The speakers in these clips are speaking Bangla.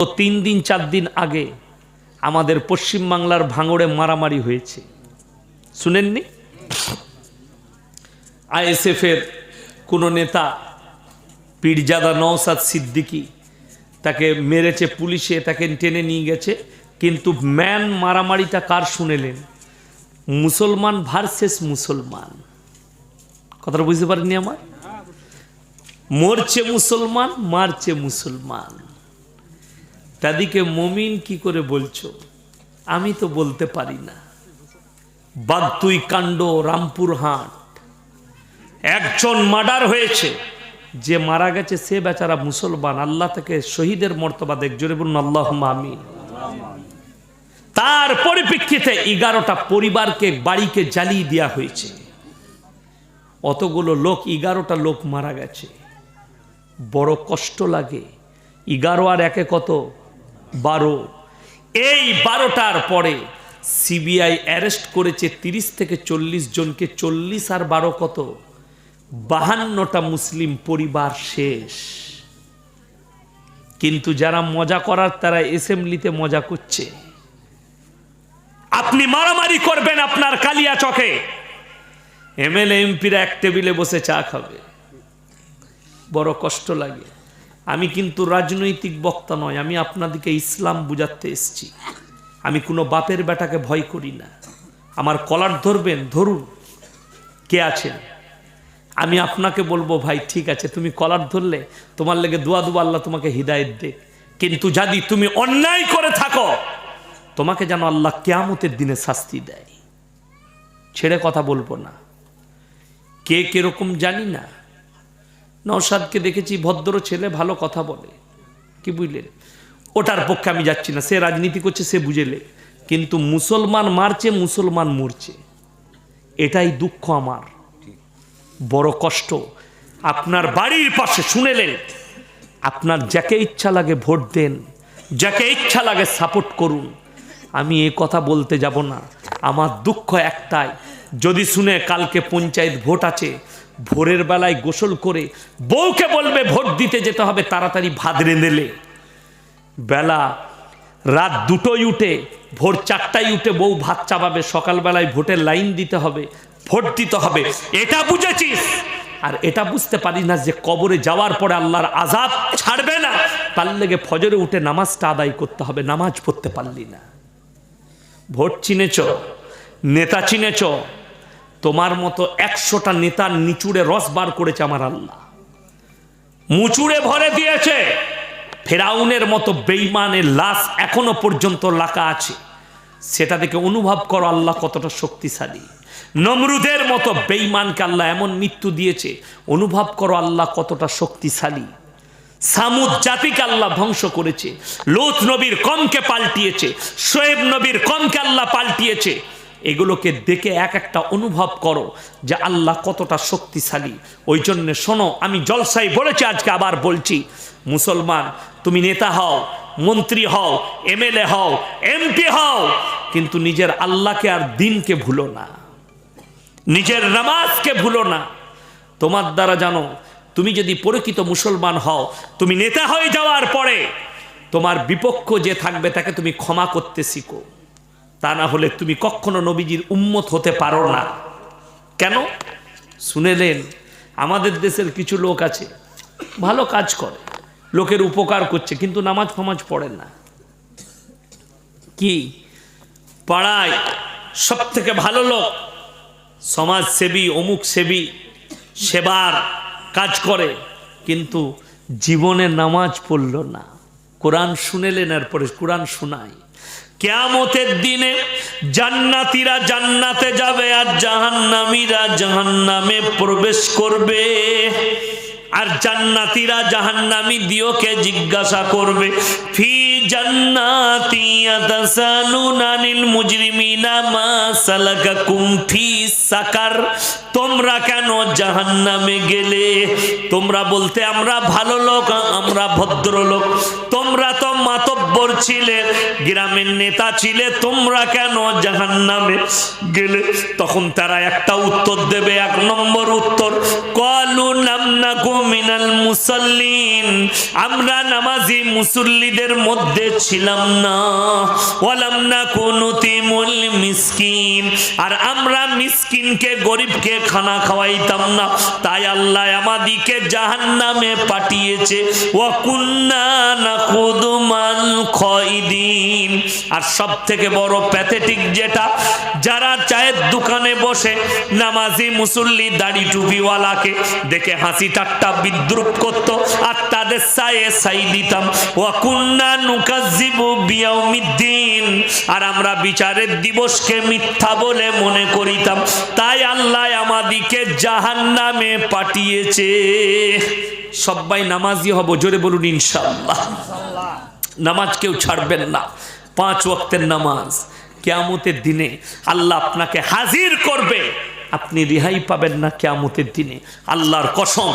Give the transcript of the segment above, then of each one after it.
তো তিন দিন, চার দিন আগে আমাদের পশ্চিমবাংলার ভাঙড়ে মারামারি হয়েছে। শুনেননি? আইএসএফের কোনো নেতা পীরজাদা নওসাদ সিদ্দিকী তাকে মেরেছে পুলিশে, তাকে টেনে নিয়ে গেছে, কিন্তু ম্যান মারামারিটা কার শুনেলেন? মুসলমান ভার্সেস মুসলমান। কথাটা বুঝতে পারেননি আমার? মরছে মুসলমান, মারছে মুসলমান। দাদিকে মমিন কি করে বলছো? আমি তো বলতে পারি না। বাগতুই কাণ্ড রামপুর হাট একজন মার্ডার হয়েছে। যে মারা গেছে, সে বেচারা মুসলমান। আল্লাহ থেকে শহীদের মর্তবা দেখ, জোরে বলুন আল্লাহ আমিন। তার পরিপ্রেক্ষিতে এগারোটা পরিবারকে, বাড়িকে জ্বালিয়ে দেওয়া হয়েছে। অতগুলো লোক, এগারোটা লোক মারা গেছে। বড় কষ্ট লাগে। এগারো আর একে কত? বারো। এই বারোটার পরে সিবিআই অ্যারেস্ট করেছে তিরিশ থেকে চল্লিশ জনকে। চল্লিশ আর বারো কত? বাহান্নটা মুসলিম পরিবার শেষ। কিন্তু যারা মজা করার, তারা এসেম্বলিতে মজা করছে। আপনি মারামারি করবেন আপনার কালিয়া চকে। এমএলএ এমপিরা এক টেবিলে বসে চা খাবে। বড় কষ্ট লাগে। আমি কিন্তু রাজনৈতিক বক্তা নয়, আমি আপনাদেরকে ইসলাম বুঝাতে এসছি। আমি কোনো বাপের বেটাকে ভয় করি না। আমার কলার ধরবেন, ধরুন। কে আছেন? আমি আপনাকে বলব, ভাই, ঠিক আছে, তুমি কলার ধরলে, তোমার লেগে দোয়া দুয়া আল্লাহ তোমাকে হৃদায়ত দে কিন্তু যদি তুমি অন্যায় করে থাকো, তোমাকে যেন আল্লাহ কেয়ামতের দিনে শাস্তি দেয়। ছেড়ে কথা বলব না। কে কীরকম জানি না। নৌসাদকে দেখেছি, ভদ্র ছেলে, ভালো কথা বলে। কি বুঝলেন? ওটার পক্ষে আমি যাচ্ছি না। সে রাজনীতি করছে, সে বুঝেলে কিন্তু মুসলমান মারছে, মুসলমান মরছে। এটাই দুঃখ আমার। বড় কষ্ট। আপনার বাড়ির পাশে, শুনেলেন? আপনার যাকে ইচ্ছা লাগে ভোট দেন, যাকে ইচ্ছা লাগে সাপোর্ট করুন। আমি এ কথা বলতে যাব না। আমার দুঃখ একটাই। যদি শুনে কালকে পঞ্চায়েত ভোট আছে ভোরের বেলায় গোসল করে বউকে বলবে, ভোট দিতে যেতে হবে, তাড়াতাড়ি ভাত রেঁধেলে বেলা রাত দুটোই উঠে, ভোর চারটায় উঠে বউ ভাত চাপাবে। সকালবেলায় ভোটের লাইন দিতে হবে, ভোট দিতে হবে। এটা বুঝেছিস? আর এটা বুঝতে পারি না যে কবরে যাওয়ার পরে আল্লাহর আজাব ছাড়বে না। তার লেগে ফজরে উঠে নামাজটা আদায় করতে হবে, নামাজ পড়তে পারলি না। ভোট চিনেছ, নেতা চিনেছ তোমার মতো একশোটা নেতার নিচুড়ে রস বার করেছে আমার আল্লাহ। মুচুড়ে ভরে দিয়েছে। ফেরাউনের মতো বেইমানের লাশ এখনও পর্যন্ত লাকা আছে। সেটা দেখে অনুভব করো আল্লাহ কতটা শক্তিশালী। নমরুদের মতো বেইমানকে আল্লাহ এমন মৃত্যু দিয়েছে, অনুভব করো আল্লাহ কতটা শক্তিশালী। সামুদ জাতিকে আল্লাহ ধ্বংস করেছে, লোত নবীর কমকে পাল্টিয়েছে, শোয়েব নবীর কমকে আল্লাহ পাল্টিয়েছে। এগুলোকে দেখে এক একটা অনুভব করো যে আল্লাহ কতটা শক্তিশালী। ওই জন্যে শোনো, আমি জলসাই বলেছি, আজকে আবার বলছি, মুসলমান, তুমি নেতা হও, মন্ত্রী হও, এমএলএ হও, এমপি হও, কিন্তু নিজের আল্লাহকে আর দিনকে ভুলো না। নিজের নামাজকে ভুলো না। তোমার দ্বারা জানো, তুমি যদি পরিচিত মুসলমান হও, তুমি নেতা হয়ে যাওয়ার পরে তোমার বিপক্ষ যে থাকবে, তাকে তুমি ক্ষমা করতে শিখো। তা না হলে তুমি কখনো নবীজির উম্মত হতে পারো না। কেন? শুনেলেন, আমাদের দেশের কিছু লোক আছে, ভালো কাজ করে, লোকের উপকার করছে, কিন্তু নামাজ ফামাজ পড়ে না। কি? পাড়ায় সব থেকে ভালো লোক সমাজসেবী, অমুক সেবী, সেবার কাজ করে, কিন্তু জীবনে নামাজ পড়ল না। কোরআন শুনেলেন, এরপরে কোরআন শোনায় কেয়ামতের দিনে জান্নাতিরা জান্নাতে যাবে আর জাহান্নামীরা জাহান্নামে প্রবেশ করবে। আর জান্নাতিরা জাহান্নামী দিওকে জিজ্ঞাসা করবে, ফি তোমরা কেন জাহান্নামে গেলে? মাতব্য ছিলে, গ্রামের নেতা ছিলে, তোমরা কেন গেলে? তখন তারা একটা উত্তর দেবে, এক নম্বর উত্তর, কলু নামনা মিনাল মুসল্লিন। আমরা নামাজি মুসল্লিদের মধ্যে ছিলাম না। ওয়ালাম না কুনুতিমুল মিসকিন। আর আমরা মিসকিনকে, গরিবকে খানা খাওয়াইতাম না। তাই আল্লাহ আমাদিকে জাহান্নামে পাঠিয়েছে। ওয়াকুন্না নাকুদু মাল খয়দিন আর সব থেকে বড় প্যাথেটিক যেটা, যারা চায়ের দোকানে বসে নামাজি মুসল্লি দাড়ি টুপিওয়ালাকে দেখে হাসি ঠাট্টা বিদ্রুপ করত, আর তাদের সায়ে সাই দিতাম। ওয়াকুন্না বিয়াউমিদ্দিন আর আমরা বিচারের দিবসকে মিথ্যা বলে মনে করিতাম। তাই আল্লাহ আমাদিকে জাহান্নামে পাঠিয়েছে। সবাই নামাজি হব, জোরে বলুন ইনশাআল্লাহ। নামাজ কেউ ছাড়বেন না। পাঁচ ওয়াক্তের নামাজ। কেয়ামতের দিনে আল্লাহ আপনাকে হাজির করবে। আপনি রেহাই পাবেন না কেয়ামতের দিনে। আল্লাহর কসম।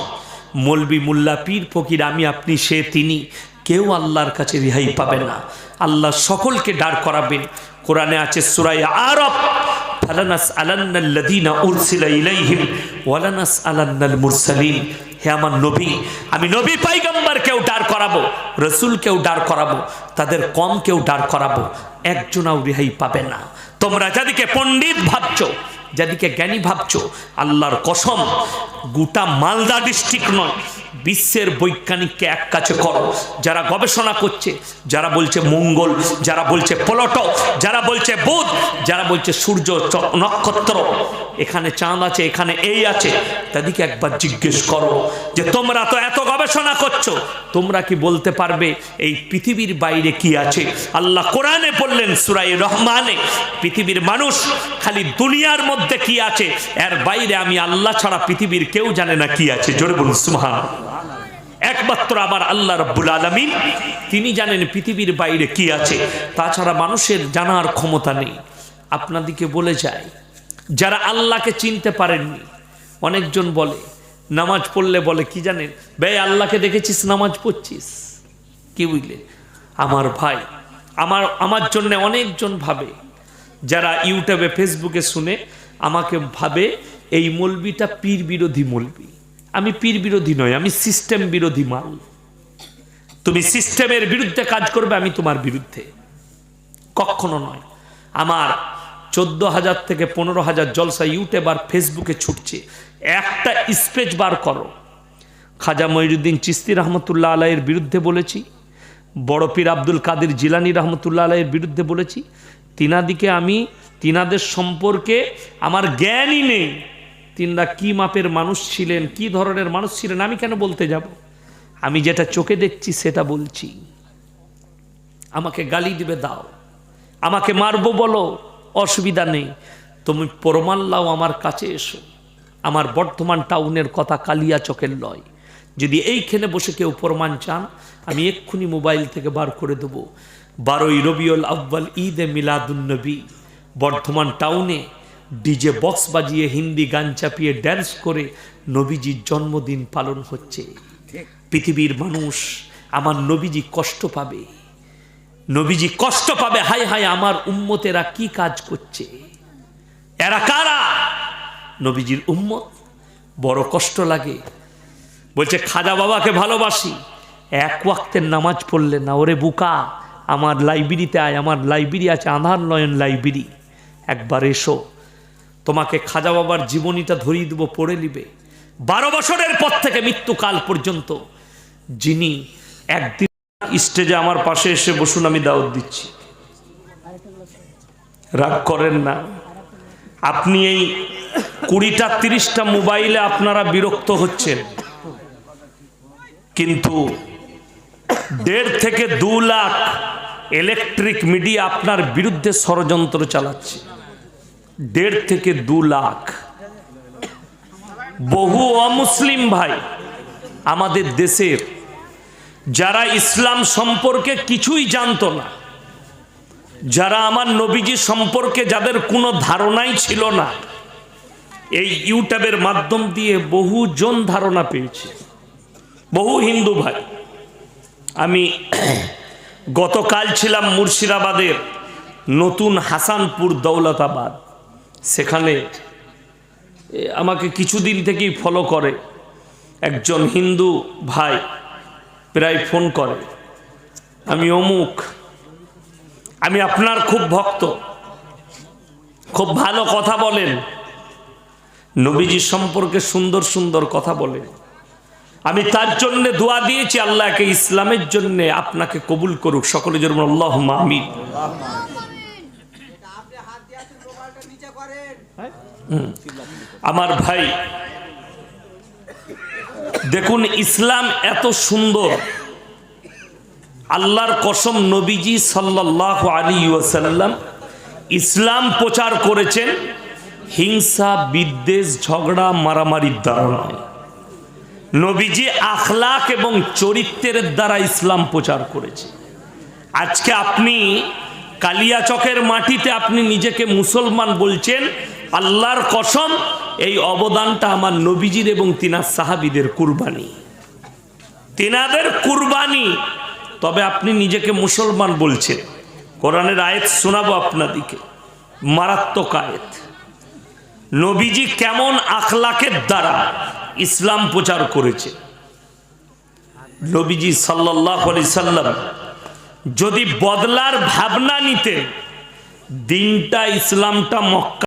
মলবি মুল্লা পীর ফকির আমি, আপনি সে, তিনি। কেউ আল্লাহর কাছে রেহাই পাবে না। আল্লাহ সকলকে দাঁড় করাবেন। কোরআনে আছে সুরাই আরব নবী, আমি নবী করাবো, রসুল কেউ করাবো, তাদের কম কেউ করাবো, একজনাও রেহাই না। তোমরা যাদিকে পণ্ডিত ভাবছ, যাদিকে জ্ঞানী ভাবছ, আল্লাহর কসম, গোটা মালদা ডিস্ট্রিক্ট নয় বিশ্বের বৈজ্ঞানিককে এক কাছে করো। যারা গবেষণা করছে, যারা বলছে মঙ্গল, যারা বলছে পলট, যারা বলছে বুধ, যারা বলছে সূর্য নক্ষত্র, এখানে চাঁদ আছে, এখানে এই আছে, তাদেরকে একবার জিজ্ঞেস করো যে তোমরা তো এত গবেষণা করছ। তোমরা কি বলতে পারবে এই পৃথিবীর বাইরে কি আছে? আল্লাহ কোরআনে বললেন সুরাই রহমানে, পৃথিবীর মানুষ খালি দুনিয়ার মধ্যে কি আছে? এর বাইরে আমি আল্লাহ ছাড়া পৃথিবীর কেউ জানে না কি আছে। জোরে বলুন সুবহান একমাত্র আমার আল্লাহ রব্বুল আলমিন। তিনি জানেন পৃথিবীর বাইরে কি আছে। তাছাড়া মানুষের জানার ক্ষমতা নেই। আপনাদিকে বলে যায় যারা আল্লাহকে চিনতে পারেননি, অনেকজন বলে, নামাজ পড়লে বলে, কি জানেন? ব্যয়, আল্লাহকে দেখেছিস, নামাজ পড়ছিস? কি বুঝলে আমার ভাই, আমার আমার জন্য অনেকজন ভাবে, যারা ইউটিউবে, ফেসবুকে শুনে, আমাকে ভাবে, এই মলবিটা পীর বিরোধী মলবি। আমি পীর বিরোধী নয় আমি সিস্টেম বিরোধী মাল। তুমি সিস্টেমের বিরুদ্ধে কাজ করবে, আমি তোমার বিরুদ্ধে। কখনো নয়। আমার চোদ্দ হাজার থেকে পনেরো হাজার জলসা ইউটিউব আর ফেসবুকে ছুটছে। একটা স্পেচ বার করো। খাজা মঈনুদ্দিন চিস্তি রহমতুল্লাহ আলাইয়ের বিরুদ্ধে বলেছি। বড় পীর আব্দুল কাদের জিলানি রহমতুল্লাহ আলাইয়ের বিরুদ্ধে বলেছি। তিনাদিকে আমি, তিনাদের সম্পর্কে আমার জ্ঞানই নেই। তিনরা কি মাপের মানুষ ছিলেন, কি ধরনের মানুষ ছিলেন, আমি কেন বলতে যাব? আমি যেটা চোখে দেখছি সেটা বলছি। আমাকে গালি দিবে দাও। আমাকে মারবো বলো, অসুবিধা নেই। তুমি প্রমাল্লাও আমার কাছে এসো। আমার বর্ধমান টাউনের কথা কালিয়া চকের লয়। যদি এইখানে বসে কেউ প্রমাণ চান, আমি এক্ষুনি মোবাইল থেকে বার করে দেবো। বারোই রবিউল আব্বাল ঈদ এ মিলাদুন্নবী বর্ধমান টাউনে ডিজে বক্স বাজিয়ে হিন্দি গান চাপিয়ে ড্যান্স করে নবীজির জন্মদিন পালন হচ্ছে। পৃথিবীর মানুষ আমার নবীজি কষ্ট পাবে। নবীজি কষ্ট পাবে হাই হাই আমার উম্মতেরা কি কাজ করছে? এরা কারা? নবীজির উম্মত, বড় কষ্ট লাগে। বলছে, খাজা বাবাকে ভালোবাসি। এক ওয়াক্তের নামাজ পড়লে না, ওরে বুকা, আমার লাইব্রেরিতে আয়, আমার লাইব্রেরি আছে, আধার নয়ন লাইব্রেরি একবার এসো। তোমাকে খাজা বাবার জীবনীটা ধরিয়ে দেবো, পড়ে নিবে। বারো বছরের পর থেকে মৃত্যুকাল পর্যন্ত যিনি একদিন স্টেজে আমার পাশে এসে বসুন, আমি দাওয়াত দিচ্ছি। রাগ করেন না। আপনি এই কুড়িটা, তিরিশটা মোবাইলে আপনারা বিরক্ত হচ্ছেন। কিন্তু দেড় থেকে দু লাখ ইলেকট্রিক মিডিয়া আপনার বিরুদ্ধে ষড়যন্ত্র চালাচ্ছে। দেড় থেকে দু লাখ। বহু অমুসলিম ভাই আমাদের দেশের, যারা ইসলাম সম্পর্কে কিছুই জানতো না, যারা আমার নবীজি সম্পর্কে যাদের কোনো ধারণাই ছিল না, এই ইউটিউবের মাধ্যম দিয়ে বহুজন ধারণা পেয়েছে। বহু হিন্দু ভাই। আমি গতকাল ছিলাম মুর্শিদাবাদের নতুন হাসানপুর দৌলতাবাদ। সেখানে আমাকে কিছুদিন থেকেই ফলো করে। একজন হিন্দু ভাই প্রায় ফোন করে, আমি অমুক, আমি আপনার খুব ভক্ত, খুব ভালো কথা বলেন। নবীজি সম্পর্কে সুন্দর সুন্দর কথা বলেন, আমি তার জন্য দোয়া দিয়েছি, আল্লাহকে ইসলামের জন্য আপনাকে কবুল করুক, সকলে জন্য আল্লাহ আমিন আপনি হাত দিয়ে আছেন মোবাইলটা নিচে করেন আমার ভাই দেখুন ইসলাম এত সুন্দর। আল্লাহর কসম নবীজি সাল্লাহ আলী ওয়াসাল্লাম ইসলাম প্রচার করেছেন হিংসা বিদ্বেষ ঝগড়া মারামারির দ্বারা নয় নবীজি আখলাক এবং চরিত্রের দ্বারা ইসলাম প্রচার করেছে। আজকে আপনি কালিয়াচকের মাটিতে আপনি নিজেকে মুসলমান বলছেন, আল্লাহর কসম, এই অবদানটা আমার নবীজির এবং তিনার সাহাবিদের কুরবানি। তিনাদের কুরবানি, তবে আপনি নিজেকে মুসলমান বলছেন। কোরআনের আয়েত শোনাবো আপনাদিকে। মারাত্মক আয়েত। নবীজি কেমন আখলাকের দ্বারা ইসলাম প্রচার করেছে। নবীজি সাল্লাহ আলি সাল্লাম যদি বদলার ভাবনা নিতে দিনটা ইসলামটা মক্কা